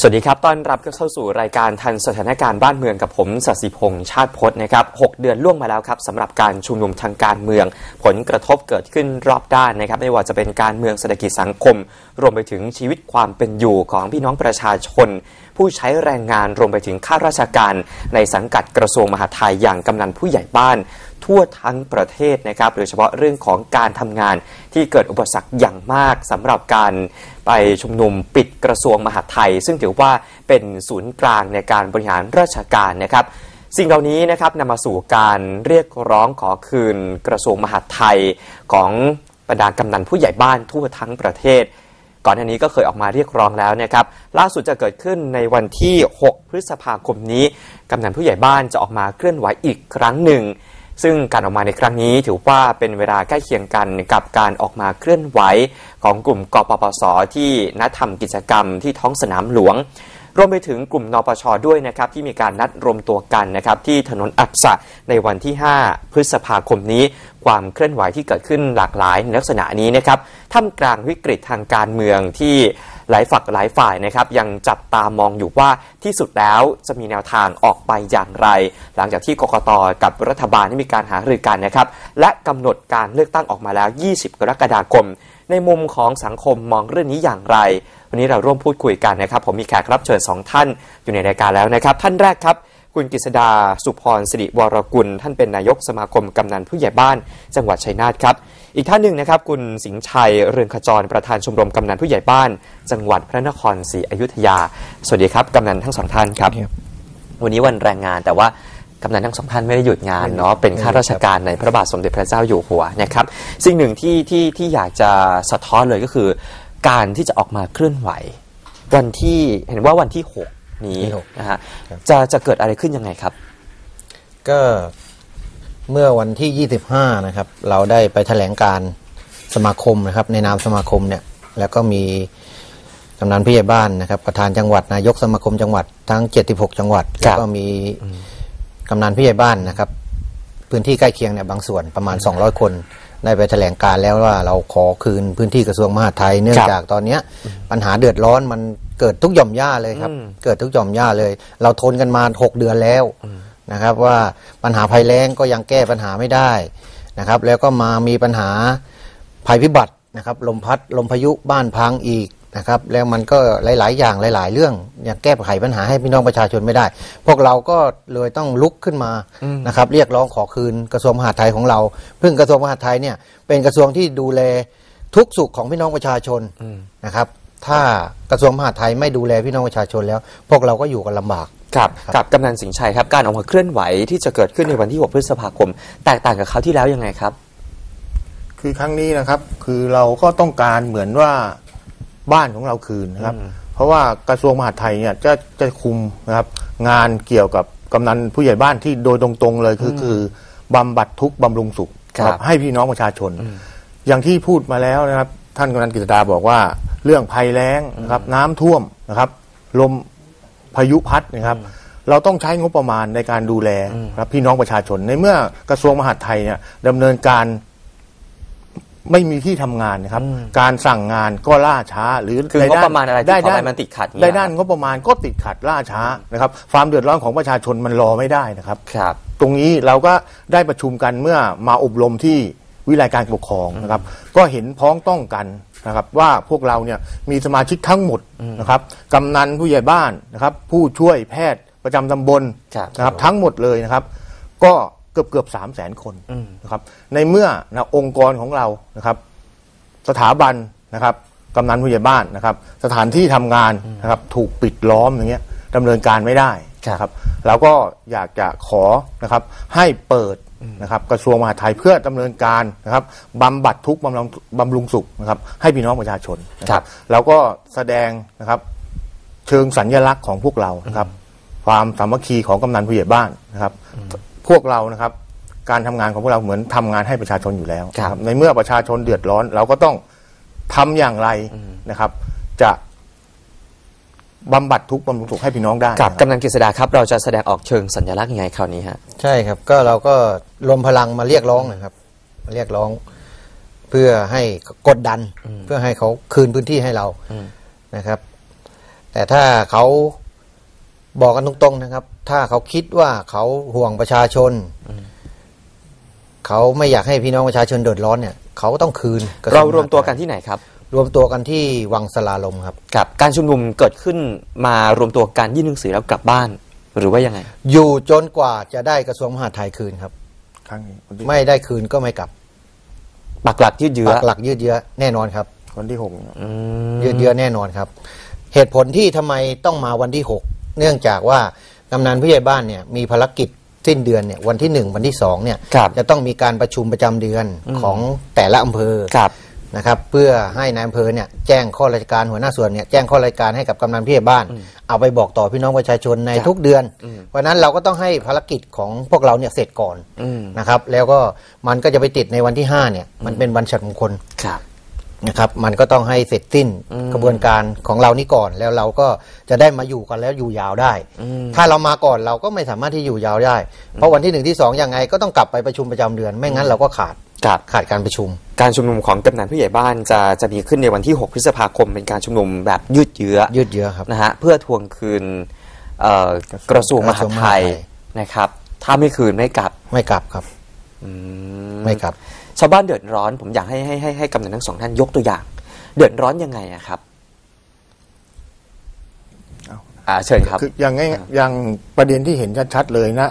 สวัสดีครับ ต้อนรับเข้าสู่รายการทันสถานการณ์บ้านเมืองกับผมสศิพงษ์ชาติพจน์นะครับ 6 เดือนล่วงมาแล้วครับสำหรับการชุมนุมทางการเมือง ผลกระทบเกิดขึ้นรอบด้านนะครับ ไม่ว่าจะเป็นการเมืองเศรษฐกิจสังคม รวมไปถึงชีวิตความเป็นอยู่ของพี่น้องประชาชน ผู้ใช้แรงงานรวมไปถึงข้าราชการ ในสังกัดกระทรวงมหาดไทยอย่างกำนันผู้ใหญ่บ้าน ทั่วทั้งประเทศนะครับโดยเฉพาะเรื่องของการทำงานที่เกิดอุปสรรคอย่างมากสำหรับการไปชุมนุมปิดกระทรวงมหาดไทย ซึ่งถือว่าเป็นศูนย์กลางในการบริหารราชการนะครับสิ่งเหล่านี้นะครับนำมาสู่การเรียกร้องขอคืนกระทรวงมหาดไทยของบรรดากำนันผู้ใหญ่บ้านทั่วทั้งประเทศ ก่อนหน้านี้ก็เคยออกมาเรียกร้องแล้วนะครับ ล่าสุดจะเกิดขึ้นในวันที่ 6 พฤษภาคมนี้ กำนันผู้ใหญ่บ้านจะออกมาเคลื่อนไหวอีกครั้งหนึ่ง ซึ่งการออกมาในครั้งนี้ถือว่าเป็นเวลาใกล้เคียงกันกับการออกมาเคลื่อนไหวของกลุ่มกปปส ที่นัดทำกิจกรรมที่ท้องสนามหลวงรวมไปถึงกลุ่มนปชด้วยนะครับที่มีการนัดรวมตัวกันนะครับที่ถนนอักษะในวันที่ 5 พฤษภาคมนี้ ความเคลื่อนไหวที่เกิดขึ้นหลากหลายในลักษณะนี้นะครับท่ามกลางวิกฤตทางการเมืองที่ หลายฝักหลายฝ่ายนะครับยังจับตามองอยู่ว่าที่สุดแล้วจะมีแนวทางออกไปอย่างไร หลังจากที่กกตกับรัฐบาลได้มีการหารือกันนะครับและกำหนดการเลือกตั้งออกมาแล้ว 20 กรกฎาคม ในมุมของสังคมมองเรื่องนี้อย่างไร วันนี้เราร่วมพูดคุยกันนะครับ ผมมีแขกรับเชิญสองท่านอยู่ในรายการแล้วนะครับ ท่านแรกครับคุณกฤษดา สุพรสิริวรกุล ท่านเป็นนายกสมาคมกำนันผู้ใหญ่บ้าน จังหวัดชัยนาทครับ อีกท่านหนึ่งนะครับ คุณสิงห์ชัยเรืองขจรประธานชมรมกำนันผู้ใหญ่บ้าน จังหวัดพระนครศรีอยุธยา สวัสดีครับกำนันทั้งสองท่านครับ วันนี้วันแรงงานแต่ว่ากำนันทั้งสองท่านไม่ได้หยุดงานเนาะเป็นข้าราชการในพระบาทสมเด็จพระเจ้าอยู่หัวนะครับ สิ่งหนึ่งที่ที่ที่อยากจะสะท้อนเลยก็คือ การที่จะออกมาเคลื่อนไหว วันที่เห็นว่าวันที่ 6 นี้ที่หกนะฮะจะจะเกิดอะไรขึ้นยังไงครับ ก็ เมื่อวันที่ 25 นะครับ เราได้ไปแถลงการสมาคมนะครับ ในนามสมาคมเนี่ย แล้วก็มีกำนันผู้ใหญ่บ้านนะครับ ประธานจังหวัดนายกสมาคมจังหวัดทั้ง 76 จังหวัดครัแล้วบก็มีกำนันผู้ใหญ่บ้านนะครับ พื้นที่ใกล้เคียงเนี่ยบางส่วนประมาณ 200 คนได้ไปแถลงการแล้วว่าเราขอคืนพื้นที่กระทรวงมหาดไทยเนื่องจากตอนเนี้ยปัญหาเดือดร้อนมันเกิดทุกหย่อมย่าเลยครับอืมเกิดทุกหย่อมย่าเลย เราทนกันมา 6 เดือนแล้ว นะครับว่าปัญหาภัยแล้งก็ยังแก้ปัญหาไม่ได้นะครับแล้วก็มามีปัญหาภัยพิบัตินะครับลมพัดลมพายุบ้านพังอีกนะครับแล้วมันก็หลาย ๆ อย่างหลาย ๆ เรื่องยังแก้ไขปัญหาให้พี่น้องประชาชนไม่ได้ พวกเราก็เลยต้องลุกขึ้นมานะครับเรียกร้องขอคืนกระทรวงมหาดไทยของเราซึ่งกระทรวงมหาดไทยเนี่ยเป็นกระทรวงที่ดูแลทุกสุขของพี่น้องประชาชนนะครับ ถ้ากระทรวงมหาดไทยไม่ดูแลพี่น้องประชาชนแล้ว พวกเราก็อยู่กันลำบาก กับกับกำนันสิงห์ชัยครับ การออกมาเคลื่อนไหวที่จะเกิดขึ้นในวันที่ 6 พฤษภาคม แตกต่างกับคราวที่แล้วยังไงครับ คือครั้งนี้นะครับคือเราก็ต้องการเหมือนว่าบ้านของเราคืนนะครับ เพราะว่ากระทรวงมหาดไทยเนี่ยจะจะคุมนะครับ งานเกี่ยวกับกำนันผู้ใหญ่บ้านที่โดยตรงๆเลยคือคือบำบัดทุกข์บำรุงสุขครับให้พี่น้องประชาชน อย่างที่พูดมาแล้วนะครับ ท่านกำนันกฤษดาบอกว่า เรื่องภัยแล้งนะครับ น้ำท่วมนะครับ ลม พายุพัดนะครับ เราต้องใช้งบประมาณในการดูแลครับพี่น้องประชาชนในเมื่อกระทรวงมหาดไทยเนี่ยดำเนินการไม่มีที่ทำงานนะครับ การสั่งงานก็ล่าช้า หรือคืองบประมาณอะไรที่ได้ขอด้าไปนมันติดขัดอย่างเงี้ยได้ด้านงบประมาณก็ติดขัดล่าช้านะครับความเดือดร้อนของประชาชนมันรอไม่ได้นะครับครับ ตรงนี้เราก็ได้ประชุมกันเมื่อมาอบรมที่วิไลการปกครองนะครับ ก็เห็นพ้องต้องกัน นะครับว่าพวกเราเนี่ยมีสมาชิกทั้งหมดนะครับกำนันผู้ใหญ่บ้านนะครับ ผู้ช่วยแพทย์ประจำตำบลครับนะครับทั้งหมดเลยนะครับ ก็เกือบเกือบสามแสนคนนะครับ ในเมื่อนะองค์กรของเรานะครับ สถาบันนะครับกำนันผู้ใหญ่บ้านนะครับ สถานที่ทำงานนะครับ ถูกปิดล้อมอย่างเงี้ยดำเนินการไม่ได้ครับนะครับเราก็อยากจะขอนะครับ ให้เปิด นะครับกระทรวงมหาดไทยเพื่อดำเนินการนะครับบำบัดทุกข์บำรุงบำรุงสุขนะครับให้พี่น้องประชาชนนะคครัรับบเราก็แสดงนะครับเชิงสัญลักษณ์ของพวกเรานะครับ ความสามัคคีของกำนันผู้ใหญ่บ้านนะครับ พวกเรานะครับ การทำงานของพวกเราเหมือนทำงานให้ประชาชนอยู่แล้วครับนะในเมื่อประชาชนเดือดร้อน เราก็ต้องทำอย่างไรนะครับ จะ บำบัดทุกข์บำรุงสุขให้พี่น้องได้กับนะครับกำนันกฤษดาครับ เราจะแสดงออกเชิงสัญลักษณ์ยังไงคราวนี้ฮะใช่ครับก็เราก็รวมพลังมาเรียกร้องนะครับ มาเรียกร้อง เพื่อให้กดดัน เพื่อให้เขาคืนพื้นที่ให้เรานะครับ แต่ถ้าเขาบอกกันตรงๆนะครับ ถ้าเขาคิดว่าเขาห่วงประชาชนเขาไม่อยากให้พี่น้องประชาชนเดือดร้อนเนี่ยเขาก็ต้องคืนกะทเรางรวมตัวกันหดไทยที่ไหนครับ รวมตัวกันที่วังสลาลมครับกับการชุมนุมเกิดขึ้นมารวมตัวกันยื่นหนังสือแล้วกลับบ้าน หรือว่ายังไง อยู่จนกว่าจะได้กระทรวงมหาดไทยคืนครับ ครั้งนี้วันที่ไม่ได้คืนก็ไม่กลับปักหลักยืดเยื้อปักหลักยืดเยื้อแน่นอนครับวันที่หกเนี่ยอืมยืดเยื้อแน่นอนครับ เหตุผลที่ทำไมต้องมาวันที่หกเนื่องจากว่ากำนันผู้ใหญ่บ้านเนี่ยมีภารกิจสิ้นเดือนเนี่ยวันที่หนึ่งวันที่สองเนี่ยครับจะต้องมีการประชุมประจำเดือนของแต่ละอำเภอ ครับ นะครับเพื่อให้นายอำเภอเนี่ยแจ้งข้อราชการหัวหน้าส่วนเนี่ยแจ้งข้อราชการให้กับกำนันผู้ใหญ่บ้าน เอาไปบอกต่อพี่น้องประชาชนในครับทุกเดือนอืมเพราะฉะนั้นเราก็ต้องให้ภารกิจของพวกเราเนี่ยเสร็จก่อนอืมนะครับแล้วก็มันก็จะไปติดในวันที่ห้าเนี่ยมันเป็นวันฉัตรมงคลครับนะครับมันก็ต้องให้เสร็จสิ้นอืมกระบวนการของเรานี่ก่อน แล้วเราก็จะได้มาอยู่กันแล้วอยู่ยาวได้อืมถ้าเรามาก่อนเราก็ไม่สามารถที่อยู่ยาวได้ เพราะวันที่หนึ่งที่สองยังไงก็ต้องกลับไปประชุมประจำเดือน ไม่งั้นเราก็ขาด ครับขาดการประชุม การชุมนุมของกำนันผู้ใหญ่บ้านจะจะมีขึ้นในวันที่ 6 พฤษภาคมเป็นการชุมนุมแบบยืดเยื้อยืดเยื้อครับนะฮะเพื่อทวงคืนเอ่อกระทรวงมหาดไทยนะครับ ถ้าไม่คืนไม่กลับไม่กลับครับอืมไม่กลับ ชาวบ้านเดือดร้อนผมอยากให้ให้ให้ให้กำนันทั้งสองท่านยกตัวอย่าง เดือดร้อนยังไงอะครับเอาอ่าเชิญครับคืออย่างง่ายอ่าอย่างประเด็นที่เห็นชัดๆเลยนะ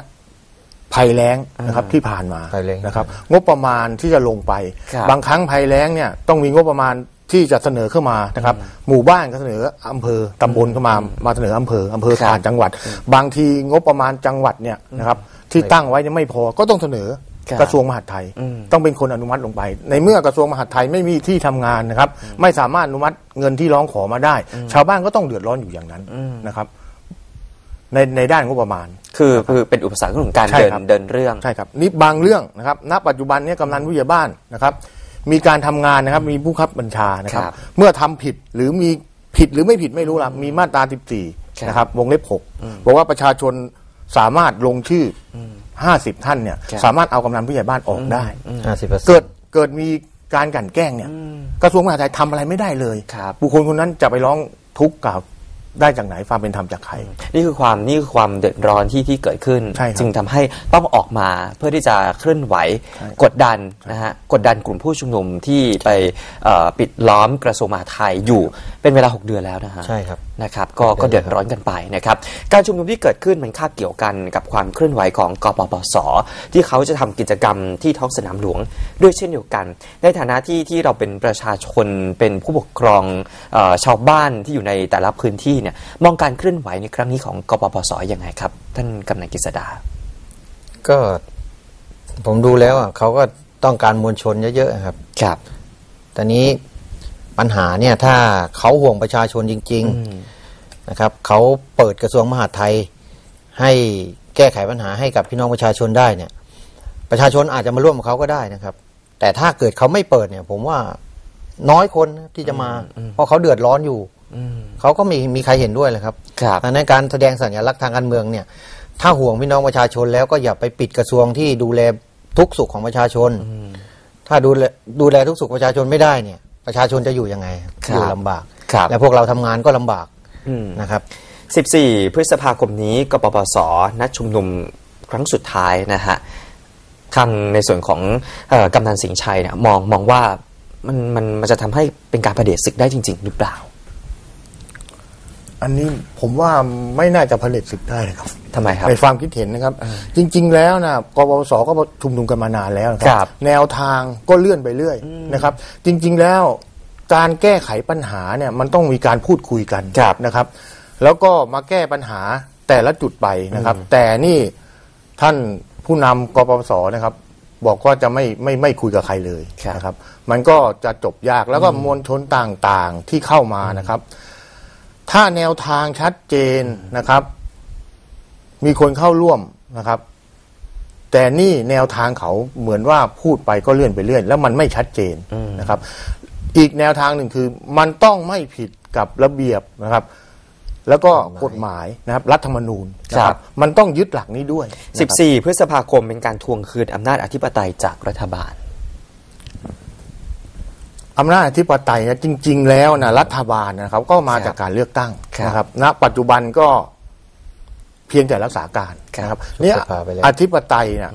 ภัยแล้งนะครับอ่าที่ผ่านมาภัยแล้งนะครับ งบประมาณที่จะลงไปครับบางครั้งภัยแล้งเนี่ยต้องมีงบประมาณที่จะเสนอเข้ามานะครับ หมู่บ้านก็เสนออำเภอตำบลเข้ามามาเสนออำเภออำเภอครับผ่านจังหวัด บางทีงบประมาณจังหวัดเนี่ยนะครับที่ตั้งไว้ยังไม่พอก็ต้องเสนอครับกระทรวงมหาดไทยอืมต้องเป็นคนอนุมัติลงไป ในเมื่อกระทรวงมหาดไทยไม่มีที่ทำงานนะครับ ไม่สามารถอนุมัติเงินที่ร้องขอมาได้ ชาวบ้านก็ต้องเดือดร้อนอยู่อย่างนั้นอืมนะครับ ในในด้านงบประมาณ คือคือเป็นอุปสรรคเรื่องของการใช่เดินครับเดินเรื่องใช่ครับนี่บางเรื่องนะครับณปัจจุบันเนี้กำนันผู้ใหญ่บ้านนะครับ มีการทำงานนะครับมีผู้ขับบัญชานะครับครับเมื่อทำผิดหรือมีผิดหรือไม่ผิดไม่รู้ละมีมาตราครับ14นะครับวงเล็บ6บอกว่าประชาชนสามารถลงชื่ออ50 ท่านเนี่ยครับสามารถเอากำนันผู้ใหญ่บ้านออกได้ห้าสิบเปอร์เซ็เกินดต์เกิดมีการกลั่นแกล้งเนี่ยกระทรวงมหาดไทยทำอะไรไม่ได้เลยครับบุคคลคนนั้นจะไปร้องทุกข์กล่าว ได้จากไหนความเป็นธรรมจากใคร นี่คือความนี่คือความเดือดร้อนที่ที่เกิดขึ้นใช่ครับจึงทำให้ต้องออกมาเพื่อที่จะเคลื่อนไหวใช่กดดันนะฮะกดดันกลุ่มผู้ชุมนุมที่ไปเอ่อปิดล้อมกระทรวงมหาดไทยอยู่เป็นเวลา 6 เดือนแล้วนะฮะใช่ครับนะครับก็ก็เดือดร้อนกันไปนะครับ การชุมนุมที่เกิดขึ้นมันคาบเกี่ยวกันกับความเคลื่อนไหวของกปปส ที่เขาจะทำกิจกรรมที่ท้องสนามหลวง ด้วยเช่นเดียวกัน ในฐานะที่ที่เราเป็นประชาชนเป็นผู้ปกครองเออชาวบ้านที่อยู่ในแต่ละพื้นที่เนี่ยมองการเคลื่อนไหวในครั้งนี้ของกปปสยังไงครับ ท่านกำนันกฤษดา ก็ผมดูแล้วอะเขาก็ต้องการมวลชนเยอะๆครับ ครับแต่นี้ปัญหาเนี่ยถ้าเขาห่วงประชาชนจริง ๆนะครับเขาเปิดกระทรวงมหาดไทย ให้แก้ไขปัญหาให้กับพี่น้องประชาชนได้เนี่ย ประชาชนอาจจะมาร่วมกับเขาก็ได้นะครับ แต่ถ้าเกิดเขาไม่เปิดเนี่ย ผมว่าน้อยคนนะครับที่จะมา เพราะเขาเดือดร้อนอยู่อืม เขาก็มีมีใครเห็นด้วยเลยครับครับดังนั้นการแสดงสัญลักษณ์ทางการเมืองเนี่ย ถ้าห่วงพี่น้องประชาชนแล้วก็อย่าไปปิดกระทรวงที่ดูแลทุกสุขของประชาชน ถ้าดูแลดูแลทุกสุขประชาชนไม่ได้เนี่ย ประชาชนจะอยู่ยังไงครับอยู่ลำบากครับและพวกเราทำงานก็ลำบากอืมนะครับ 14 พฤษภาคมนี้กปปสนัดชุมนุมครั้งสุดท้ายนะฮะทางในส่วนของเออกำนันสิงห์ชัยเนี่ยมองมองว่ามันมันมันจะทำให้เป็นการประเดชศึกได้จริง ๆ หรือเปล่า อันนี้ผมว่าไม่น่าจะผลิตศึกได้นะครับทำไมครับในความคิดเห็นนะครับ จริง ๆ แล้วนะกปปสก็ชุมนุมกันมานานแล้วนะคครัรับ แนวทางก็เลื่อนไปเรื่อยนะครับ จริง ๆ แล้วการแก้ไขปัญหาเนี่ยมันต้องมีการพูดคุยกันครับนะครับ แล้วก็มาแก้ปัญหาแต่ละจุดไปนะครับ แต่นี่ท่านผู้นำกปปสนะครับ บอกว่าจะไม่ไม่ไม่คุยกับใครเลยครับนะครับ มันก็จะจบยากแล้วก็มวลชนต่างๆที่เข้ามานะครับ ถ้าแนวทางชัดเจนนะครับ มีคนเข้าร่วมนะครับ แต่นี่แนวทางเขาเหมือนว่าพูดไปก็เลื่อนไปเรื่อยแล้วมันไม่ชัดเจนนะครับ อีกแนวทางหนึ่งคือมันต้องไม่ผิดกับระเบียบนะครับ แล้วก็กฎหมายนะครับ รัฐธรรมนูญนะคครัรับบมันต้องยึดหลักนี้ด้วยนะครับ14 พฤษภาคมเป็นการทวงคืนอำนาจอธิปไตยจากรัฐบาล อำนาจอธิปไตยนะจริง ๆ แล้วนะรัฐบาลนะครับ ก็มาครับจากการเลือกตั้งครับนะครับ ณ ปัจจุบันก็เพียงแต่รักษาการครับนะครับเนี่ยยุบสภาไปแล้วอธิปไตยเนี่ย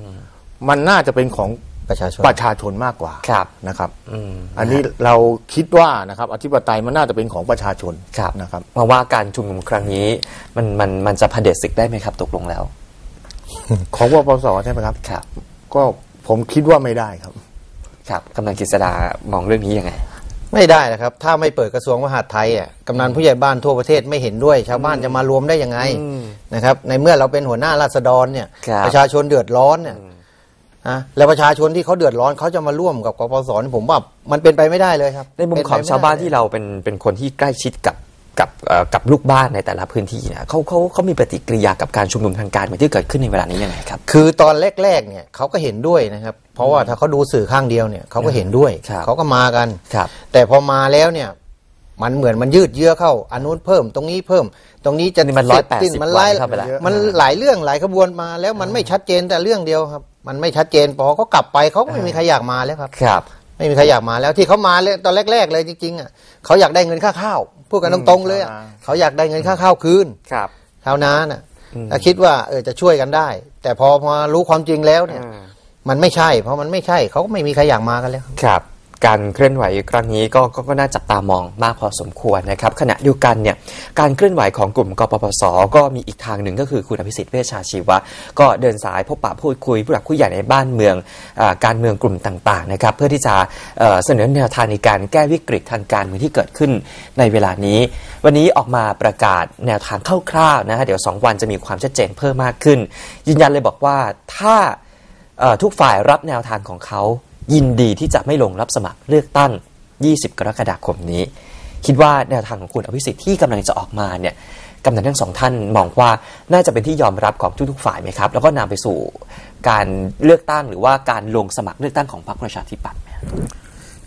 มันน่าจะเป็นของประชาชนประชาชนมากกว่าครับนะครับอืมอันนี้เราคิดว่านะครับ อธิปไตยมันน่าจะเป็นของประชาชนครับนะครับ เพราะว่าการชุมนุมครั้งนี้ มันมันมันจะเผด็จศึกได้ไหมครับ ตกลงแล้ว ของวปสใช่ไหมครับครับ ก็ผมคิดว่าไม่ได้ครับ ครับกำนันกฤษดามองเรื่องนี้ยังไง ไม่ได้นะครับ ถ้าไม่เปิดกระทรวงมหาดไทยอะกำนันผู้ใหญ่บ้านทั่วประเทศไม่เห็นด้วย ชาวบ้านจะมารวมได้ยังไงนะครับ ในเมื่อเราเป็นหัวหน้าราษฎรเนี่ย ครับประชาชนเดือดร้อนเนี่ยนะแล้วประชาชนที่เขาเดือดร้อนเขาจะมาร่วมกับกปปสนี่ผมว่ามันเป็นไปไม่ได้เลยครับในมุมเป็ของไปไได้ชาวบ้านที่เลยเราเป็นเป็นคนที่ใกล้ชิดกับ กับเอ่อกับลูกบ้านในแต่ละพื้นที่เนี่ยเขาเขาเขามีปฏิกิริยากับการชุมนุมทางการเมืองที่เกิดขึ้นในเวลานี้ยังไงครับ คือตอนแรกๆเนี่ยเขาก็เห็นด้วยนะครับ เพราะว่าถ้าเขาดูสื่อข้างเดียวเนี่ยเขาก็เห็นด้วยครับเขาก็มากันครับ แต่พอมาแล้วเนี่ยมันเหมือนมันยืดเยื้อเข้าอันนู้นเพิ่ม ตรงนี้เพิ่ม ตรงนี้จะนี่มันเสร็จสิ้180มันหลายวันเข้าไปแล้วมันหลายเรื่องหลายขบวนมาแล้วมันไม่ชัดเจนแต่เรื่องเดียวครับ มันไม่ชัดเจนพอเขากลับไปเขาก็ไม่มีใครอยากมาแล้วครับครับ ไม่มีใครอยากมาแล้วที่เขามาเลยตอนแรก ๆ เลยจริงๆอะเขาอยากได้เงินค่าข้าว พูดกันตรงๆเลยอะชาวนาเขาอยากได้เงินค่าข้าวคืนครับชาวนาน่ะแล้วคิดว่าเออจะช่วยกันได้ แต่พอพอรู้ความจริงแล้วเนี่ย มันไม่ใช่ เพราะมันไม่ใช่เขาก็ไม่มีใครอยากมากันแล้วครับ การเคลื่อนไหวครั้งนี้ก็ก็น่าจับตามองมากพอสมควรนะครับขณะเดียวกันเนี่ยการเคลื่อนไหวของกลุ่มกปปส ก็มีอีกทางหนึ่งก็คือคุณอภิสิทธิ์เวชชาชีวะ ก็เดินสายพบปะพูดคุยผู้หลักผู้ใหญ่ในบ้านเมืองอการเมืองกลุ่มต่างๆนะครับเพื่อที่จะเเสนอแนวทางในการแก้วิกฤตทางการเมืองที่เกิดขึ้นในเวลานี้ วันนี้ออกมาประกาศแนวทางคร่าวๆนะฮะเดี๋ยว 2 วันจะมีความชัดเจนเพิ่มมากขึ้น ยืนยันเลยบอกว่าถ้าทุกฝ่ายรับแนวทางของเขา ยินดีที่จะไม่ลงรับสมัครเลือกตั้ง 20 กรกฎาคมนี้ คิดว่าแนวทางของคุณอภิสิทธิ์ที่กำลังจะออกมาเนี่ยกำนันทั้งสองท่านมองว่าน่าจะเป็นที่ยอมรับของทุกๆฝ่ายไหมครับ แล้วก็นำไปสู่การเลือกตั้งหรือว่าการลงสมัครเลือกตั้งของพรรคประชาธิปัตย์ไหมครับ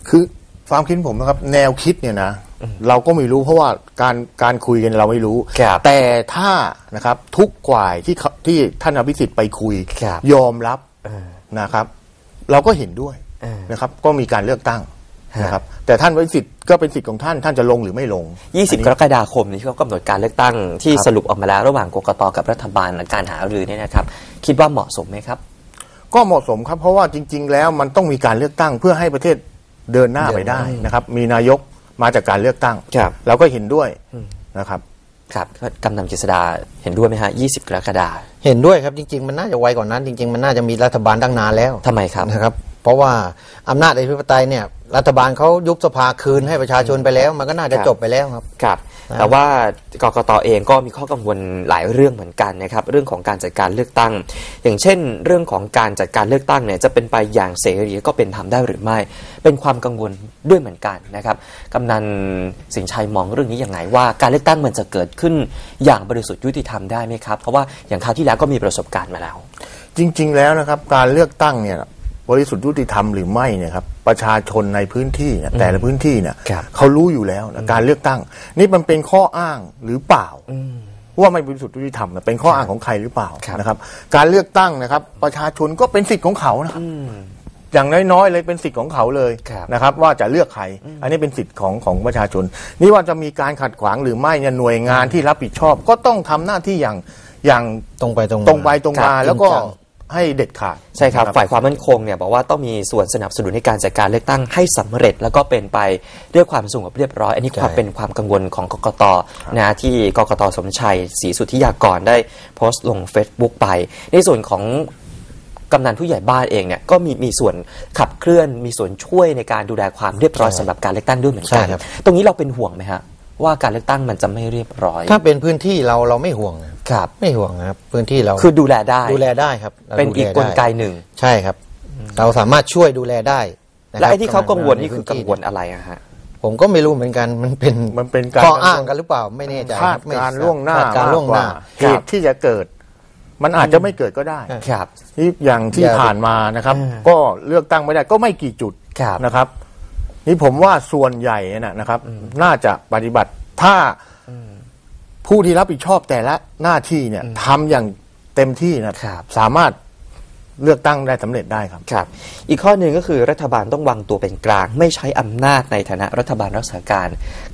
คือความคิดผมนะครับ แนวคิดเนี่ยนะเราก็ไม่รู้เพราะว่าการการคุยกันเราไม่รู้ครับแต่ถ้านะครับทุกฝ่ายที่เขาที่ท่านอภิสิทธิ์ไปคุยครับยอมรับนะครับ เราก็เห็นด้วยเออ นะครับ ก็มีการเลือกตั้งฮะนะครับแต่ท่านอภิสิทธิ์ก็เป็นสิทธิ์ของท่านท่านจะลงหรือไม่ลง 20 กรกฎาคมนี้ที่เขากำหนดการเลือกตั้งที่สรุปออกมาแล้วระหว่างกกตกับรัฐบาลและการหารือเนี่ยนะครับ คิดว่าเหมาะสมไหมครับ ก็เหมาะสมครับเพราะว่าจริง ๆ แล้วมันต้องมีการเลือกตั้งเพื่อให้ประเทศเดินหน้าไปได้นะครับ มีนายกมาจากการเลือกตั้งครับเราก็เห็นด้วยนะครับครับกำนันกฤษดาเห็นด้วยไหมฮะ20 กรกฎาคมเห็นด้วยครับจริง ๆ มันน่าจะไวกว่านั้น จริง ๆ มันน่าจะมีรัฐบาลตั้งนานแล้วทำไมครับนะครับ เพราะว่าอำนาจอธิปไตยเนี่ยรัฐบาลเขายุบสภาคืนให้ประชาชนไปแล้ว มันก็น่าจะครับจบไปแล้วครับ ครับนะแต่ว่ากกตเองก็มีข้อกังวลหลายเรื่องเหมือนกันนะครับ เรื่องของการจัดการเลือกตั้ง อย่างเช่น เรื่องของการจัดการเลือกตั้งเนี่ยจะเป็นไปอย่างเสรีก็เป็นธรรมได้หรือไม่ เป็นความกังวลด้วยเหมือนกันนะครับกำนันสินชัยมองเรื่องนี้ยังไงว่าการเลือกตั้งมันจะเกิดขึ้นอย่างบริสุทธิ์ยุติธรรมได้ไหมครับ เพราะว่าอย่างคราวที่แล้วก็มีประสบการณ์มาแล้ว จริง ๆ แล้วนะครับการเลือกตั้งเนี่ย บริสุทธิ์ยุติธรรมหรือไม่เนี่ยครับประชาชนในพื้นที่เนี่ยแต่ละพื้นที่เนี่ยครับเขารู้อยู่แล้วนะการเลือกตั้ง นี่มันเป็นข้ออ้างหรือเปล่าว่าไม่บริสุทธิ์ยุติธรรมเนี่ยเป็นข้ออ้างของใครหรือเปล่าครับนะครับ การเลือกตั้งนะครับ ประชาชนก็เป็นสิทธิ์ของเขานะครับอย่างน้อยๆเลยเป็นสิทธิ์ของเขาเลยครับนะครับ ว่าจะเลือกใคร อันนี้เป็นสิทธิ์ของของประชาชน นี่ว่าจะมีการขัดขวางหรือไม่เนี่ยหน่วยงานที่รับผิดชอบ ก็ต้องทำหน้าที่อย่างอย่างตรงไปตรงมาตรงไปตรงมาครับแล้วก็จริงจัง ให้เด็ดขาดใช่ครับนะฝ่ายความมั่นคงเนี่ยบอกว่าต้องมีส่วนสนับสนุนในการจัดการเลือกตั้งให้สำเร็จ แล้วก็เป็นไปด้วยความสงบเรียบร้อย อันนี้ความใช่เป็นความกังวลของกกตนะที่กกตสมชัยศรีสุทธิยากรได้โพสต์ลง Facebook ไป ในส่วนของกำนันผู้ใหญ่บ้านเองเนี่ยก็มีมีส่วนขับเคลื่อนมีส่วนช่วยในการดูแลความเรียบร้อยสำหรับการเลือกตั้งด้วยเหมือนกันใช่ครับตรงนี้เราเป็นห่วงไหมฮะ ว่าการเลือกตั้งมันจะไม่เรียบร้อย ถ้าเป็นพื้นที่เราเราไม่ห่วงนะครับไม่ห่วงนะครับ พื้นที่เราคือดูแลได้ดูแลได้ครับราเป็นอีกดูกแด้ลไกหนึ่งใช่ครับ เราสามารถช่วยดูแลได้นะครับและไอ้ที่เขากังวลในนี่คือพื้กังที่วลอะไรอะฮะผมก็ไม่รู้เหมือนกันมันเป็นมันเป็นการข้ออ้างกันหรือเปล่าไม่แน่ใจคาดบไม่การล่วงหน้าคดการล่วงหน้ามกกเหตุที่จะเกิด มันอาจจะไม่เกิดก็ได้ครับนี่อย่างที่อย่าผ่านมานะครับอ่าก็เลือกตั้งไม่ได้ก็ไม่กี่จุดครับนะครับ นี่ผมว่าส่วนใหญ่นะนะครับ น่าจะปฏิบัติถ้าผู้ที่รับผิดชอบแต่ละหน้าที่เนี่ยทำอย่างเต็มที่นะครับ สามารถเลือกตั้งได้สำเร็จได้ครับครับ อีกข้อหนึ่งก็คือรัฐบาลต้องวางตัวเป็นกลาง ไม่ใช้อำนาจในฐานะรัฐบาลรักษาการ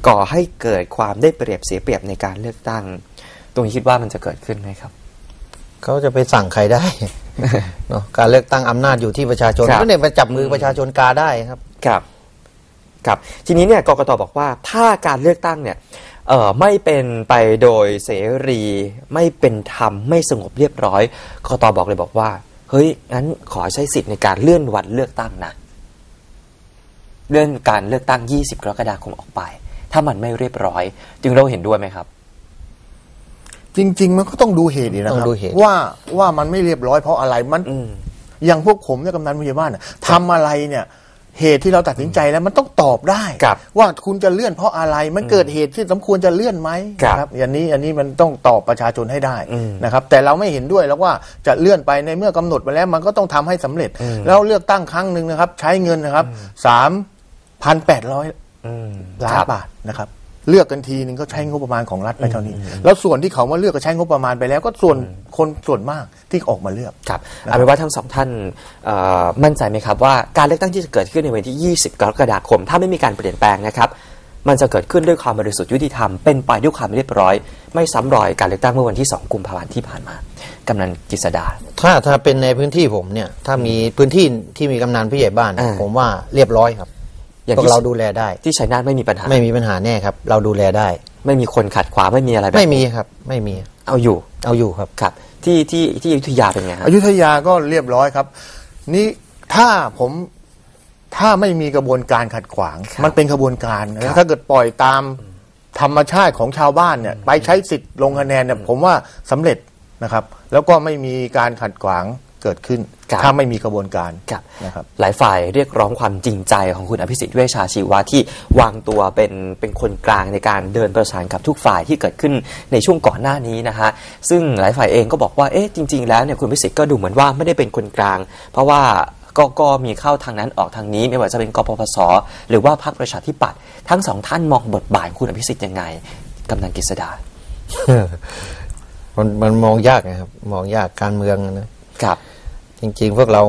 ก่อให้เกิดความได้เปรียบเสียเปรียบในการเลือกตั้ง ตรงนี้คิดว่ามันจะเกิดขึ้นไหมครับเขาจะไปสั่งใครได้เนาะการเลือกตั้งอำนาจอยู่ที่ประชาชนครับก็เนี่ยไปจับมือประชาชนกาได้ครับครับ ครับทีนี้เนี่ยกกตบอกว่าถ้าการเลือกตั้งเนี่ยเอ่อไม่เป็นไปโดยเสรีไม่เป็นธรรมไม่สงบเรียบร้อยกกตบอกเลยบอกว่า เฮ้ยงั้นขอใช้สิทธิ์ในการเลื่อนวันเลือกตั้งนะเลื่อนการเลือกตั้ง 20 กรกฎาคมออกไป ถ้ามันไม่เรียบร้อย จึงเราเห็นด้วยไหมครับ จริง ๆ มันก็ต้องดูเหตุอีกนะคต้รัอบงดูเหตุว่าว่ามันไม่เรียบร้อยเพราะอะไรมันอืมอย่างพวกผมเนี่ยกำนันผู้ใหญ่บ้านน่ะทำอะไรเนี่ย เหตุที่เราตัดสินใจแล้วมันต้องตอบได้ครับว่าคุณจะเลื่อนเพราะอะไรมันเกิดเหตุที่สมควรจะเลื่อนไหมครับนะครับอย่างนี้อันนี้มันต้องตอบประชาชนให้ได้อืมนะครับแต่เราไม่เห็นด้วยแล้วว่าจะเลื่อนไปในเมื่อกำหนดมาแล้วมันก็ต้องทำให้สำเร็จอืมแล้วเลือกตั้งครั้งหนึ่งนะครับ ใช้เงินนะครับสามพันแปดร้อยอืมล้าคนรับบาทนะครับ เลือกกันทีนึงก็ใช้งบประมาณของรัฐไปเท่านี้ แล้วส่วนที่เขามาเลือกก็ใช้งบประมาณไปแล้ว ก็ส่วนคนส่วนมากที่ออกมาเลือกครับเอาเป็นว่าทั้งสองท่านเอ่อมั่นใจไหมครับว่าการเลือกตั้งที่จะเกิดขึ้นในวันที่ 20 กรกฎาคม ถ้าไม่มีการเปลี่ยนแปลงนะครับ มันจะเกิดขึ้นด้วยความบริสุทธิ์ยุติธรรมเป็นไปด้วยความเรียบร้อย ไม่ซ้ำรอยการเลือกตั้งเมื่อวันที่ 2 กุมภาพันธ์ที่ผ่านมากำนันกฤษดา ถ้าถ้าเป็นในพื้นที่ผมเนี่ยถ้ามีพื้นที่ที่มีกำนันผู้ใหญ่บ้านอ่าผมว่าเรียบร้อยครับ อย่างพวที่กเราดูแลได้ ที่ชัยนาทไม่มีปัญหา ไม่มีปัญหาแน่ครับ เราดูแลได้ ไม่มีคนขัดขวางไม่มีอะไรแบบไม่มีครับ ไม่มีเอาอยู่เอาอยู่ครับ ครับ ที่ที่ที่อยุธยาเป็นไงฮะอยุธยาก็เรียบร้อยครับ นี่ถ้าผมถ้าไม่มีกระบวนการขัดขวางครับมันเป็นกระบวนการครันะบถ้าเกิดปล่อยตามธรรมชาติของชาวบ้านเนี่ยไปใช้สิทธิ์ลงคะแนนเนี่ยผมว่าสำเร็จนะครับ แล้วก็ไม่มีการขัดขวาง เกิดขึ้นครับถ้าไม่มีกระบวนการครับนะครับหลายฝ่ายเรียกร้องความจริงใจของคุณอภิสิทธิ์เวชชาชีวะที่วางตัวเป็นเป็นคนกลางในการเดินประสานกับทุกฝ่ายที่เกิดขึ้นในช่วงก่อนหน้านี้นะฮะซึ่งหลายฝ่ายเองก็บอกว่าเอ๊ะจริง ๆ แล้วเนี่ยคุณอภิสิทธิ์ก็ดูเหมือนว่าไม่ได้เป็นคนกลาง เพราะว่าก็ก็มีเข้าทางนั้นออกทางนี้ ไม่ว่าจะเป็นกปปส หรือว่าพรรคประชาธิปัตย์ทั้งสองท่านมองบทบาทของคุณอภิสิทธิ์ยังไงกำนันกฤษดามันมันมองยากนะครับ มองยากการเมืองนะครับ จริง ๆ พวกเรา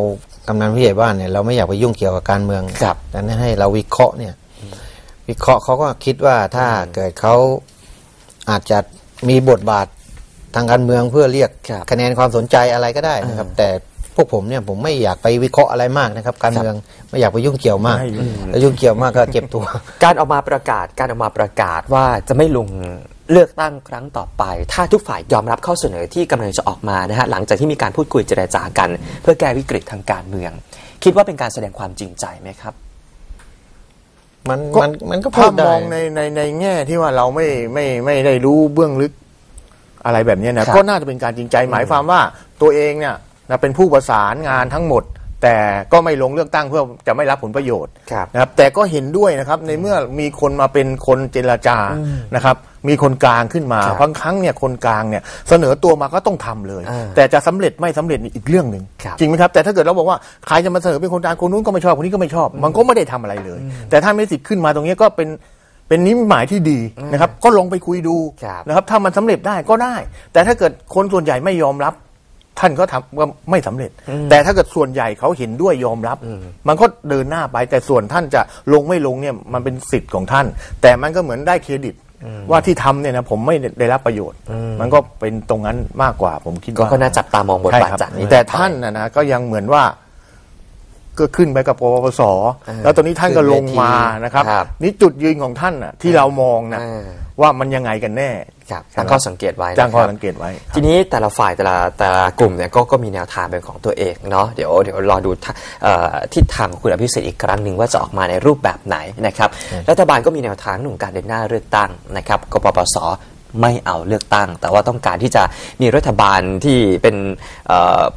กำนันผู้ใหญ่บ้านเนี่ยเราไม่อยากไปยุ่งเกี่ยวกับการเมืองครับแต่นี่ให้เราวิเคราะห์เนี่ย วิเคราะห์เขาก็คิดว่าถ้าเกิดเขาอาจจะมีบทบาททางการเมืองเพื่อเรียกครับคะแนนความสนใจอะไรก็ได้นะครับ แต่พวกผมเนี่ยผมไม่อยากไปวิเคราะห์อะไรมากนะครับ การเมืองไม่อยากไปยุ่งเกี่ยวมากไม่ยุ่งแล้วยุ่งเกี่ยวมากก็เจ็บตัว การออกมาประกาศการออกมาประกาศว่าจะไม่ลง เลือกตั้งครั้งต่อไป ถ้าทุกฝ่ายยอมรับข้อเสนอที่กำลังจะออกมานะฮะหลังจากที่มีการพูดคุยเจรจากัน เพื่อแก้วิกฤตทางการเมือง คิดว่าเป็นการแสดงความจริงใจไหมครับมันก็มันมันก็พูถ้าดมได้องในในในแง่ที่ว่าเราไม่ไม่ไม่ได้รู้เบื้องลึกอะไรแบบเนี้ยครันะบก็น่าจะเป็นการจริงใจหมายความว่าตัวเองเนี่ยนะเป็นผู้ประสานงานทั้งหมด แต่ก็ไม่ลงเลือกตั้งเพื่อจะไม่รับผลประโยชน์ครับนะครับแต่ก็เห็นด้วยนะครับในเมื่อมีคนมาเป็นคนเจรจานะครับมีคนกลางขึ้นมาครับบางครั้งเนี่ยคนกลางเนี่ยเสนอตัวมาก็ต้องทำเลยอ่าแต่จะสำเร็จไม่สำเร็จนี่อีกเรื่องหนึ่งครับจริงไหมครับแต่ถ้าเกิดเราบอกว่าใครจะมาเสนอเป็นคนกลางคนนู้นก็ไม่ชอบคนนี้ก็ไม่ชอบ มันก็ไม่ได้ทำอะไรเลย แต่ถ้าไม่สิทธิ์ขึ้นมาตรงนี้ก็เป็นเป็นนิมิตหมายที่ดีนะครับก็ลงไปคุยดูครับนะครับถ้ามันสำเร็จได้ก็ได้ แต่ถ้าเกิดคนส่วนใหญ่ไม่ยอมรับ ท่านก็ทำว่าไม่สำเร็จ แต่ถ้าเกิดส่วนใหญ่เขาเห็นด้วยยอมรับ มันก็เดินหน้าไป แต่ส่วนท่านจะลงไม่ลงเนี่ยมันเป็นสิทธิ์ของท่าน แต่มันก็เหมือนได้เครดิต ว่าที่ทำเนี่ยนะผมไม่ได้รับประโยชน์ มันก็เป็นตรงนั้นมากกว่าผมคิดก็ว่าก็น่าจับตามองบทใช่บาทครับจากนี้แต่ต่อไปท่านนะนะก็ยังเหมือนว่า ก็ขึ้นไปกับปปสเออแล้วตอนนี้ท่านก็ลงมาขึ้นเวทีนะครับครับ นี่จุดยืนของท่านน่ะที่เรามองนะเออว่ามันยังไงกันแน่ครับตั้งข้อสังเกตไว้นะจ้างข้อครับสังเกตไว้ครับทีนี้แต่ละฝ่ายแต่ละแต่ละกลุ่มเนี่ยก็ก็มีแนวทางเป็นของตัวเองเนาะเดี๋ยวเดี๋ยวรอดูทะเอ่อทิศทางของคุณอภิสิทธิ์อีกครั้งหนึ่งว่าจะออกมาในรูปแบบไหนนะครับรัฐบาลก็มีแนวทางหนุนการเดินหน้าเลือกตั้งนะครับกปปส ไม่เอาเลือกตั้ง แต่ว่าต้องการที่จะมีรัฐบาลที่เป็น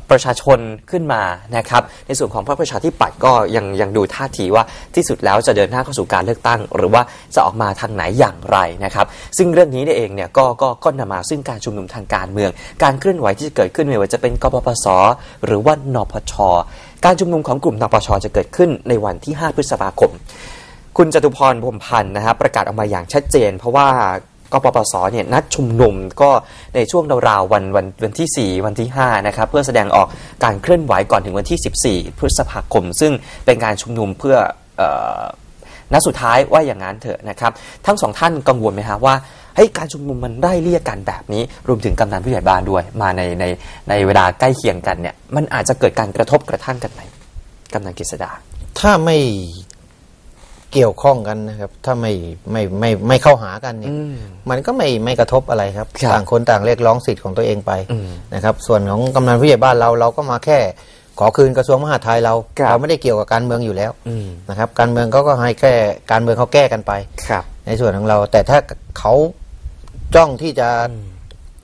ประชาชนขึ้นมานะครับ ในส่วนของพรรคประชาธิปัตย์ก็ยังยังดูท่าทีว่าที่สุดแล้วจะเดินหน้าเข้าสู่การเลือกตั้ง หรือว่าจะออกมาทางไหนอย่างไรนะครับ ซึ่งเรื่องนี้เองเนี่ยก็ก็ก็นำมาซึ่งการชุมนุมทางการเมือง การเคลื่อนไหวที่จะเกิดขึ้นไม่ว่าจะเป็นกปปส หรือว่านปชการชุมนุมของกลุ่มนปชจะเกิดขึ้นในวันที่ 5 พฤษภาคม คุณจตุพรพรมพันธ์นะครับประกาศออกมาอย่างชัดเจน เพราะว่า กปปสเนี่ยนัดชุมนุมก็ในช่วงราวๆวันวันวันที่ 4 วันที่5นะครับเพื่อแสดงออกการเคลื่อนไหวก่อนถึงวันที่ 14 พฤษภาคม ซึ่งเป็นการชุมนุมเพื่อเอ่อนัดสุดท้ายว่าอย่างนั้นเถอะนะครับ ทั้งสองท่านกังวลไหมฮะว่าเฮ้ยการชุมนุมมันได้เรียกกันแบบนี้ รวมถึงกำนันผู้ใหญ่บ้านด้วย มาในในในเวลาใกล้เคียงกันเนี่ยมันอาจจะเกิดการกระทบกระทั่งกันไหมกำนันกฤษดา ถ้าไม่ เกี่ยวข้องกันนะครับ ถ้าไม่ไม่ไม่ไม่เข้าหากันเนี่ยอืมมันก็ไม่ไม่กระทบอะไรครับครับ ต่างคนต่างเรียกร้องสิทธิ์ของตัวเองไปอืมนะครับ ส่วนของกำนันผู้ใหญ่บ้านเราเราก็มาแค่ขอคืนกระทรวงมหาดไทยเราครับเราไม่ได้เกี่ยวกับการเมืองอยู่แล้วอืมนะครับ การเมืองเขาก็ให้แค่การเมืองเขาแก้กันไปครับ ในส่วนของเรา แต่ถ้าเขาจ้องที่จะ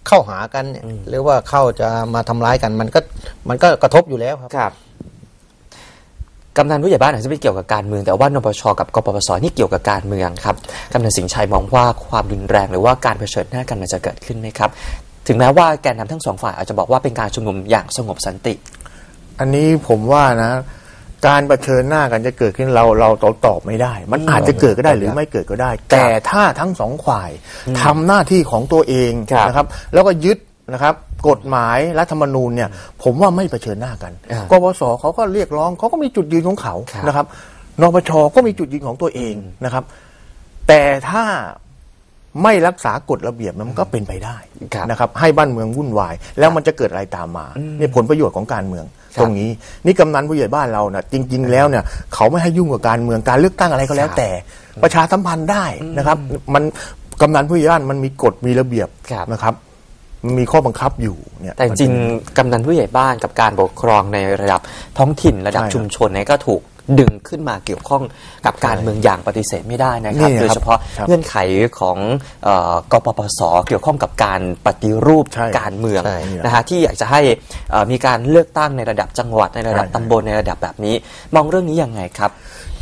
เข้าหากันเนี่ยหรือว่าเข้าจะมาทำร้ายกัน มันก็มันก็กระทบอยู่แล้วครับครับ กำนันผู้ใหญ่บ้านอาจจะไม่เกี่ยวกับการเมืองแต่ว่านปชกับกปปสนี่เกี่ยวกับการเมืองครับกำนันสิงห์ชัยมองว่าความรุนแรง หรือว่าการเผชิญหน้ากันมันจะเกิดขึ้นไหมครับ ถึงแม้ว่าแกนนำทั้งสองฝ่ายอาจจะบอกว่าเป็นการชุมนุมอย่างสงบสันติ อันนี้ผมว่านะ การเผชิญหน้ากันจะเกิดขึ้นเราเราตอบตอบไม่ได้ มันอาจจะเกิดก็ได้หรือไม่เกิดก็ได้ แต่ถ้าทั้งสองฝ่ายทำหน้าที่ของตัวเองครับนะครับ แล้วก็ยึดนะครับ กฎหมายรัฐธรรมนูญเนี่ยผมว่าไม่เผชิญหน้ากันอ่ากปปสเขาก็เรียกร้องเขาก็มีจุดยืนของเขาครับนะครับนปชก็มีจุดยืนของตัวเองนะครับ แต่ถ้าไม่รักษากฎระเบียบมันก็เป็นไปได้ครับนะครับ ให้บ้านเมืองวุ่นวาย แล้วมันจะเกิดอะไรตามมาเนี่ยผลประโยชน์ของการเมืองครับตรงนี้นี่กำนันผู้ใหญ่บ้านเรานะจริง ๆ แล้วเนี่ยเขาไม่ให้ยุ่งกับการเมืองการเลือกตั้งอะไรก็แล้วครับแต่ประชาสัมพันธ์ได้นะครับ มันกำนันผู้ใหญ่บ้านมันมีกฎมีระเบียบครับนะครับ มันมีข้อบังคับอยู่เนี่ยแต่จริงๆกำนันผู้ใหญ่บ้านกับการปกครองในระดับท้องถิ่นระดับใช่ครับชุมชนเนี่ยก็ถูกดึงขึ้นมาเกี่ยวข้องกับการเมืองอย่างปฏิเสธไม่ได้นะครับนี่ครับโดยเฉพาะครับเงื่อนไขของเอ่อกปปสเกี่ยวข้องกับการปฏิรูปใช่การเมืองใช่นะฮะที่อยากจะให้เอ่อมีการเลือกตั้งในระดับจังหวัดในระดับใช่ตำบลในระดับแบบนี้ มองเรื่องนี้ยังไงครับ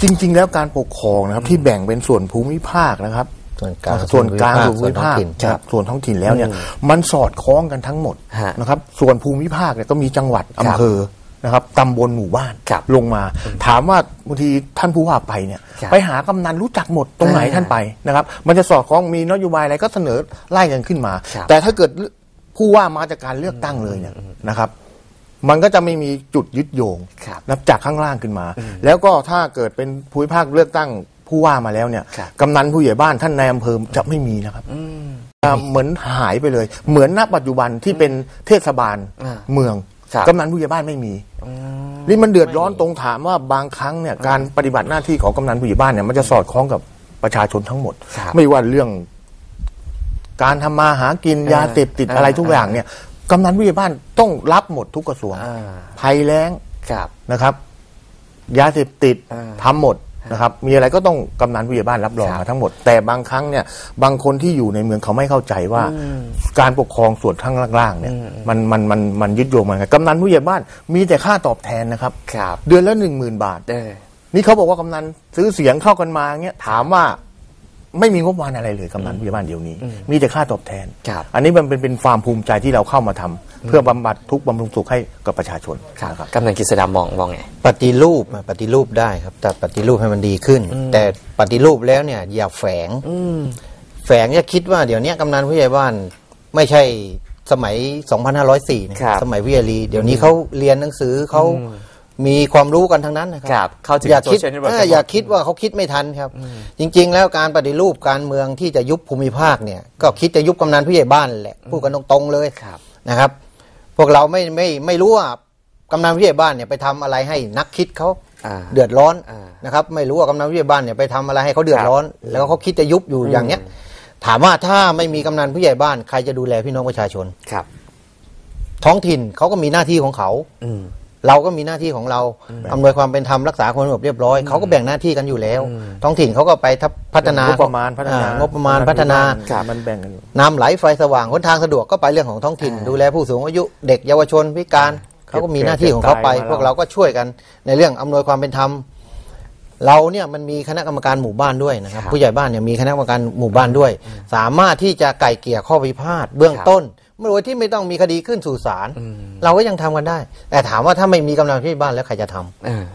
จริง ๆ แล้วการปกครองนะครับที่แบ่งเป็นส่วนภูมิภาคนะครับ ส่วนกลางส่วนกลางส่ส่ววนนภูภูมิมิภาภาคคครับส่วนท้องถิ่นแล้วเนี่ยมันสอดคล้องกันทั้งหมดฮะนะครับส่วนภูมิภาคเนี่ยก็มีจังหวัดอำเภอนะครับตำบลหมู่บ้านครับลงมา ถามว่าบางทีท่านผู้ว่าไปเนี่ยครับไปหากำนันรู้จักหมดตรงไหนอ่าท่านไปนะครับ มันจะสอดคล้องมีนโยบายอะไรก็เสนอไล่กันขึ้นมาครับแต่ถ้าเกิดผู้ว่ามาจากการเลือกตั้งเลยเนี่ยนะครับมันก็จะไม่มีจุดยึดโยงครับนับจากข้างล่างขึ้นมา แล้วก็ถ้าเกิดเป็นภูมิภาคเลือกตั้ง ผู้ว่ามาแล้วเนี่ยครับกำนันผู้ใหญ่บ้านท่านในายอำเภอจะไม่มีนะครับอ่าเหมือนหายไปเลย เหมือนณปัจจุบันที่เป็นเทศบาลอ่าเมืองครับกำนันผู้ใหญ่บ้านไม่มีนี่มันเดือดร้อนตรงถามว่าบางครั้งเนี่ยการปฏิบัติหน้าที่ของกำนันผู้ใหญ่บ้านเนี่ยมันจะสอดคล้องกับประชาชนทั้งหมดครับไม่ว่าเรื่อง การทำมาหากินเออยาเสพติดเอออะไรทุกอย่างเนี่ยกำนันผู้ใหญ่บ้านต้องรับหมดทุกกระทรวงอ่าภัยแล้งครับนะครับ ยาเสพติดอ่าทำหมด นะครับมีอะไรก็ต้องกำนันผู้ใหญ่บ้านรับรองครับมาทั้งหมด แต่บางครั้งเนี่ยบางคนที่อยู่ในเมืองเขาไม่เข้าใจว่า การปกครองส่วนข้างล่างๆเนี่ยมันมันมันมันยึดโยงมันไงกำนันผู้ใหญ่บ้านมีแต่ค่าตอบแทนนะครับครับเดือนละหนึ่งหมื่นบาทเออนี่เขาบอกว่ากำนันซื้อเสียงเข้ากันมาเงี้ยถามว่า ไม่มีงบประมาณอะไรเลยกำนันผู้ใหญ่บ้านเดี๋ยวนี้ มีแต่ค่าตอบแทนครับอันนี้มันเป็นเป็นความภูมิใจที่เราเข้ามาทำเพื่อบำบัดทุกข์บำรุงสุขให้กับประชาชนครับนะครับกำนันกฤษดามองมองไงปฏิรูปอะปฏิรูปได้ครับ แต่ปฏิรูปให้มันดีขึ้น แต่ปฏิรูปแล้วเนี่ยอย่าแฝงแฝงจะคิดว่าเดี๋ยวนี้กำนันผู้ใหญ่บ้านไม่ใช่สมัย 2504นะครับสมัยวิทยาลี เดี๋ยวนี้เขาเรียนหนังสือเขา มีความรู้กันทั้งนั้นนะคครัรับ เข้าถึงอย่าคิด social network เอออย่าคิดว่าเขาคิดไม่ทันครับ จริง ๆ แล้วการปฏิรูปการเมืองที่จะยุบภูมิภาคเนี่ยก็คิดจะยุบกำนันผู้ใหญ่บ้านแหละพูดกันตรงๆเลยครับนะครับ พวกเราไม่ไม่ไม่รู้ว่ากำนันผู้ใหญ่บ้านเนี่ยไปทำอะไรให้นักคิดเขาอ่าเดือดร้อนอ่านะครับ ไม่รู้ว่ากำนันผู้ใหญ่บ้านเนี่ยไปทำอะไรให้เขาเดือดร้อน แล้วเขาคิดจะยุบอยู่อย่างเนี้ย ถามว่าถ้าไม่มีกำนันผู้ใหญ่บ้านใครจะดูแลพี่น้องประชาชนครับ ท้องถิ่นเขาก็มีหน้าที่ของเขา อืม เราก็มีหน้าที่ของเราอำนวยความเป็นธรรมรักษาความสงบเรียบร้อยเขาก็แบ่งหน้าที่กันอยู่แล้ว ท้องถิ่นเขาก็ไปทับพัฒนางบประมาณพัฒนาอ่งบประมาณพัฒนาครับมันแบ่งกันอยู่น้ำไหลไฟสว่างหนทางสะดวกก็ไปเรื่องของท้องถิ่น ดูแลผู้สูงอายุเด็กเยาวชนพิการเขาก็มีหน้าที่ของเขาไปเก็บตายมาพวกเราก็ช่วยกันในเรื่องอำนวยความเป็นธรรมเราเนี่ยมันมีคณะกรรมการหมู่บ้านด้วยนะครับครับผู้ใหญ่บ้านเนี่ยมีคณะกรรมการหมู่บ้านด้วย สามารถที่จะไก่เกลี่ยข้อพิพาทเบื้องครับต้นไม่โดยที่ไม่ต้องมีคดีขึ้นสู่ศาล เราก็ยังทำกันได้ แต่ถามว่าถ้าไม่มีกำลังที่บ้านแล้วใครจะทำเออ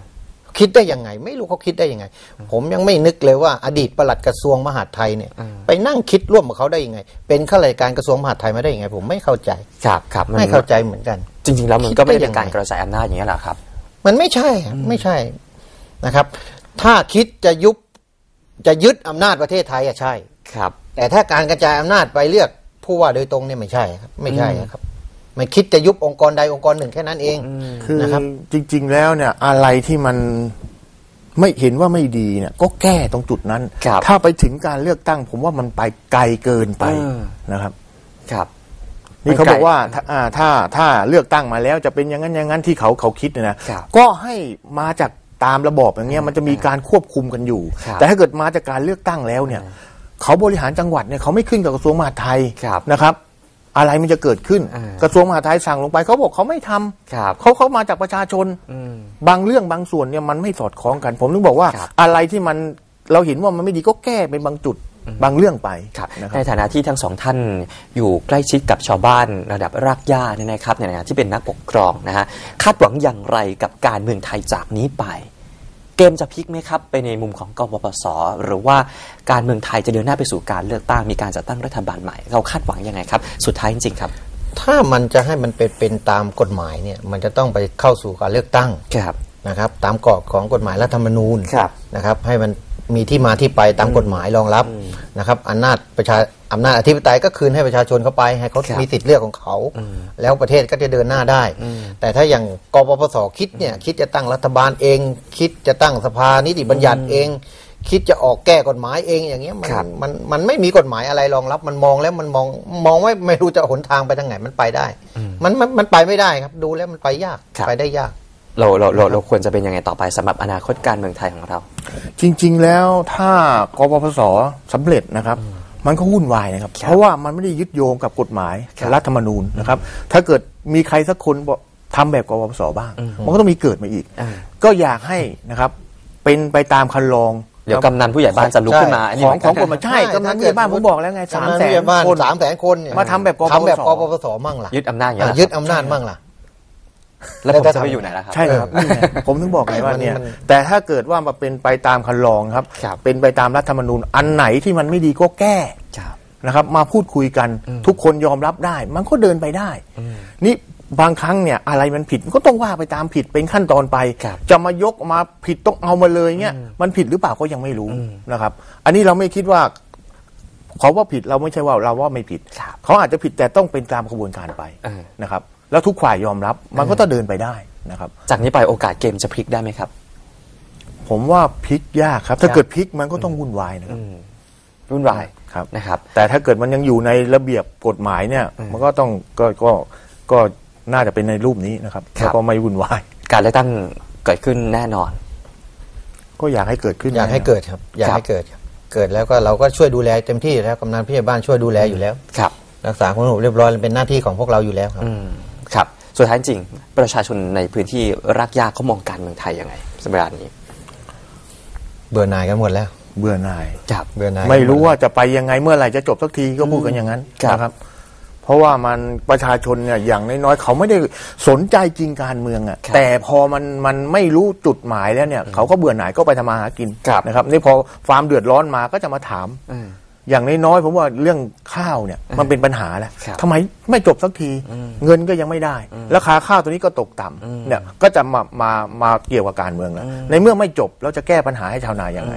คิดได้ยังไง ไม่รู้เขาคิดได้ยังไง ผมยังไม่นึกเลยว่าอดีตปลัดกระทรวงมหาดไทยเนี่ยอืมไปนั่งคิดร่วมกับเขาได้ยังไง เป็นข้าราชการกระทรวงมหาดไทยมาได้ยังไง ผมไม่เข้าใจครับครับนไม่เข้าใจเหมือนกัน จริง ๆ แล้วมันก็ไม่ได้คิดได้ยัเป็นงไงการกระจายอำนาจอย่างนี้ยแหละครับ มันไม่ใช่ครับไม่ใช่นะครับ ถ้าคิดจะยุบจะยึดอำนาจประเทศไทยอะใช่ครับ แต่ถ้าการกระจายอำนาจไปเลือกผู้ว่าโดยตรงเนี่ยไม่ใช่ครับไม่ใช่ครับ ไม่คิดจะยุบองค์กรใดองค์กรหนึ่งแค่นั้นเองคือนะครับจริง ๆ แล้วเนี่ยอะไรที่มันไม่เห็นว่าไม่ดีเนี่ยก็แก้ตรงจุดนั้นครับถ้าไปถึงการเลือกตั้ง ผมว่ามันไปไกลเกินไปเออนะครับ ครับนี่เขามันไกลบอกว่าถ้าอ่าถ้าถ้าเลือกตั้งมาแล้วจะเป็นอย่างนั้นอย่างนั้นที่เขาเขาคิดเนี่ยนะครับก็ให้มาจากตามระบอบอย่างเงี้ยมันจะมีการควบคุมกันอยู่ครับแต่ถ้าเกิดมาจากการเลือกตั้งแล้วเนี่ย เขาบริหารจังหวัดเนี่ยเขาไม่ขึ้นกับกระทรวงมหาดไทยครับนะครับ อะไรมันจะเกิดขึ้นอ่ากระทรวงมหาดไทยสั่งลงไปเขาบอกเขาไม่ทำครับเขาเขามาจากประชาชนอืมบางเรื่องบางส่วนเนี่ยมันไม่สอดคล้องกัน ผมถึงบอกว่าครับอะไรที่มันเราเห็นว่ามันไม่ดีก็แก้เป็นบางจุดบางเรื่องไปครับนะคในรับฐานะที่ทั้งสองท่านอยู่ใกล้ชิดกับชาวบ้านระดับรากหญ้าเนี่ยนะครับในฐานะที่เป็นนักปกครองนะฮะคาดหวังอย่างไรกับการเมืองไทยจากนี้ไป เกมจะพลิกไหมครับ ไปในมุมของกบปสหรือว่าการเมืองไทยจะเดินหน้าไปสู่การเลือกตั้งมีการจัดตั้งรัฐบาลใหม่ เราคาดหวังยังไงครับ สุดท้ายจริงๆครับ ถ้ามันจะให้มันเป็นเป็นตามกฎหมายเนี่ยมันจะต้องไปเข้าสู่การเลือกตั้งครับนะครับ ตามกรอบของกฎหมายรัฐธรรมนูญครับนะครับ ให้มันมีที่มาที่ไปตามกฎหมายรองรับนะครับอำนาจประชา อำนาจอธิปไตยก็คืนให้ประชาชนเข้าไป ให้เขาครับมีสิทธิ์เลือกของเขา แล้วประเทศก็จะเดินหน้าได้ แต่ถ้าอย่างกปปสคิดเนี่ยคิดจะตั้งรัฐบาลเอง คิดจะตั้งสภานิติบัญญัติเอง คิดจะออกแก้กฎหมายเองอย่างเงี้ยมันครับมันมันไม่มีกฎหมายอะไรรองรับ มันมองแล้วมันมองมองว่าไม่รู้จะหนทางไปทางไหนมันไปได้ มันมันมันไปไม่ได้ครับดูแล้วมันไปยากครับไปได้ยากเราเราเราเราควรจะเป็นยังไงต่อไปสำหรับอนาคตการเมืองไทยของเรา จริง ๆ แล้วถ้ากปปสสำเร็จนะครับ มันก็วุ่นวายนะครับครับ เพราะว่ามันไม่ได้ยึดโยงกับกฎหมายครับรัฐธรรมนูญนะครับ ถ้าเกิดมีใครสักคนบอกทำแบบกปปสบ้าง มันก็ต้องมีเกิดมาอีกอ่าก็อยากให้นะครับ เป็นไปตามคันลองเดี๋ยวกำนันผู้ใหญ่บ้านจะลุกขึ้นมาใช่อันนี้ของเหมืนของกฎหมายใช่กำนันผู้ใหญ่บ้านผมบอกแล้วไงสามแสนบ้านคนสามแสนคนเนี่ยมาทำแบบกปปสทำแบบกปปสมั่งล่ะยึดอำนาจอย่างนี้อะเหรอยึดอำนาจมั่งล่ะ แล้วผมแล้วจะจะไปทำอยู่ไหนล่ะครับ ใช่ครับนี่ไงผมถึงบอกไงว่าเนี่ยมันแต่ถ้าเกิดว่ามาเป็นไปตามคันลองครับครับ เป็นไปตามรัฐธรรมนูญอันไหนที่มันไม่ดีก็แก้ครับนะครับมาพูดคุยกันทุกคนยอมรับได้ มันก็เดินไปได้ นี่บางครั้งเนี่ยอะไรมันผิดมันก็ต้องว่าไปตามผิดเป็นขั้นตอนไปครับจะมายกมาผิดต้องเอามาเลยเนี่ยมันผิดหรือเปล่าก็ยังไม่รู้นะครับ อันนี้เราไม่คิดว่าเขาว่าผิดเราไม่ใช่ว่าเราว่าไม่ผิดครับเขาอาจจะผิดแต่ต้องเป็นตามกระบวนการไปเออนะครับ แล้วทุกฝ่ายยอมรับมันก็ต้องเดินไปได้นะครับ จากนี้ไปโอกาสเกมจะพลิกได้ไหมครับ ผมว่าพลิกยากครับ ถ้าครับเกิดพลิกมันก็ต้องวุ่นวายนะครับรุ่นวายครับนะครับ แต่ถ้าเกิดมันยังอยู่ในระเบียบกฎหมายเนี่ยมันก็ต้องก็ก็ก็น่าจะเป็นในรูปนี้นะครับครับแล้วก็ไม่วุ่นวาย การเลือกตั้งเกิดขึ้นแน่นอน ก็อยากให้เกิดขึ้นอยากให้นะเกิดครับ อยากครับให้เกิดครับ เกิดแล้วก็เราก็ช่วยดูแลเต็มที่อยู่แล้วกำนันผู้ใหญ่บ้านช่วยดูแลอยู่แล้ว ครับ รักษาความสงบเรียบร้อยเป็นหน้าที่ของพวกเราอยู่แล้วครับอืม ครับสุดท้ายจริงประชาชนในพื้นที่รักยากเขามองการเมืองไทยยังไงสำหรับนี้ เบื่อหน่ายกันหมดแล้ว เบื่อหน่ายครับเบื่อหน่ายไม่รู้ว่าจะไปยังไงเมื่อไหร่จะจบสักทีก็พูดกันอย่างนั้นครับนะครับ เพราะว่ามันประชาชนเนี่ยอย่างน้อยๆเขาไม่ได้สนใจจริงการเมืองอะครับแต่พอมันมันไม่รู้จุดหมายแล้วเนี่ย เขาก็เบื่อหน่ายก็ไปทำมาหากินครับนะครับนี่พอฟาร์มเดือดร้อนมาก็จะมาถาม อืมอย่างน้อยๆผมว่าเรื่องข้าวเนี่ยมันเป็นปัญหาแล้วครับทำไมไม่จบสักทีเงินก็ยังไม่ได้ราคาข้าวตัวนี้ก็ตกต่ำเนี่ยก็จะมามามาเกี่ยวกับการเมืองแล้วในเมื่อไม่จบแล้วจะแก้ปัญหาให้ชาวนาอย่างไร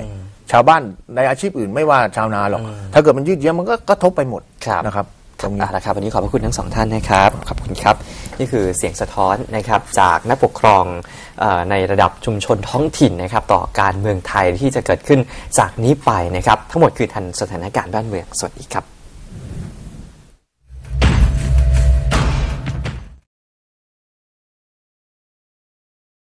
ชาวบ้านในอาชีพอื่นไม่ว่าชาวนาหรอกถ้าเกิดมันยืดเยื้อมันก็กระทบไปหมดครับนะครับ ตรงนี้นะครับวันนี้ขอบพระคุณทั้งสองท่านนะครับขอบคุณครับ นี่คือเสียงสะท้อนนะครับจากนักปกครองออในระดับชุมชนท้องถิ่นนะครับ ต่อการเมืองไทยที่จะเกิดขึ้นจากนี้ไปนะครับ ทั้งหมดคือทันสถานการณ์บ้านเมืองสวัสดีครับ